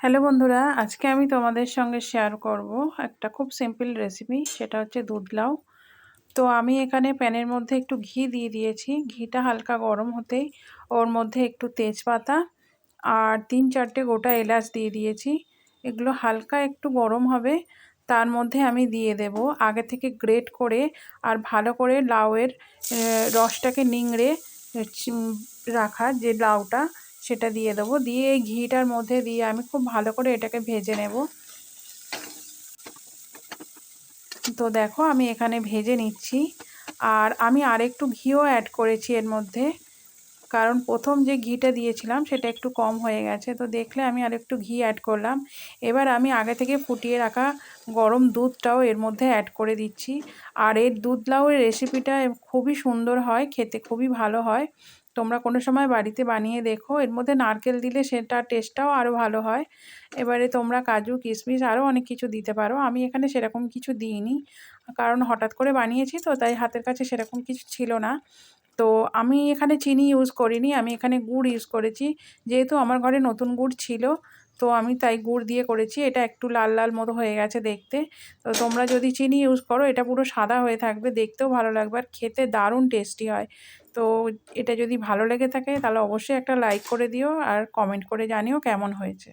Hello বন্ধুরা, আজকে আমি তোমাদের সঙ্গে শেয়ার করব একটা খুব সিম্পল রেসিপি সেটা হচ্ছে দুধ লাউ। তো আমি এখানে প্যানের মধ্যে একটু ঘি দিয়ে দিয়েছি। ঘিটা হালকা গরম হতেই ওর মধ্যে একটু তেজপাতা আর তিন চারটে গোটা এলাচ দিয়ে দিয়েছি। এগুলো হালকা একটু গরম হবে, তার মধ্যে আমি দিয়ে দেব আগে থেকে গ্রেট করে আর ভালো করে লাউয়ের রসটাকে নিংড়ে রাখা যে লাউটা সেটা দিয়ে দেবো। দিয়ে এই ঘিটার মধ্যে দিয়ে আমি খুব ভালো করে এটাকে ভেজে নেব। তো দেখো আমি এখানে ভেজে নিচ্ছি। আর আমি আরেকটু ঘিও অ্যাড করেছি এর মধ্যে। কারণ প্রথম যে ঘিটা দিয়েছিলাম সেটা একটু কম হয়ে গেছে। তো দেখলে আমি আর একটু ঘি অ্যাড করলাম। এবার আমি আগে থেকে ফুটিয়ে রাখা গরম দুধটাও এর মধ্যে অ্যাড করে দিচ্ছি। আর এর দুধ লাউয়ের রেসিপিটা খুবই সুন্দর হয়, খেতে খুবই ভালো হয়। তোমরা কোনো সময় বাড়িতে বানিয়ে দেখো। এর মধ্যে নারকেল দিলে সেটা টেস্টটাও আরও ভালো হয়। এবারে তোমরা কাজু কিশমিশ আরও অনেক কিছু দিতে পারো। আমি এখানে সেরকম কিছু দিইনি। কারণ হঠাৎ করে বানিয়েছি তো তাই হাতের কাছে সেরকম কিছু ছিল না। তো আমি এখানে চিনি ইউজ করিনি, আমি এখানে গুড় ইউজ করেছি। যেহেতু আমার ঘরে নতুন গুড় ছিল, তো আমি তাই গুড় দিয়ে করেছি। এটা একটু লাল লাল মতো হয়ে গেছে দেখতে। তো তোমরা যদি চিনি ইউজ করো, এটা পুরো সাদা হয়ে থাকবে, দেখতেও ভালো লাগবে আর খেতে দারুণ টেস্টি হয়। তো এটা যদি ভালো লেগে থাকে, তাহলে অবশ্যই একটা লাইক করে দিও আর কমেন্ট করে জানিও কেমন হয়েছে।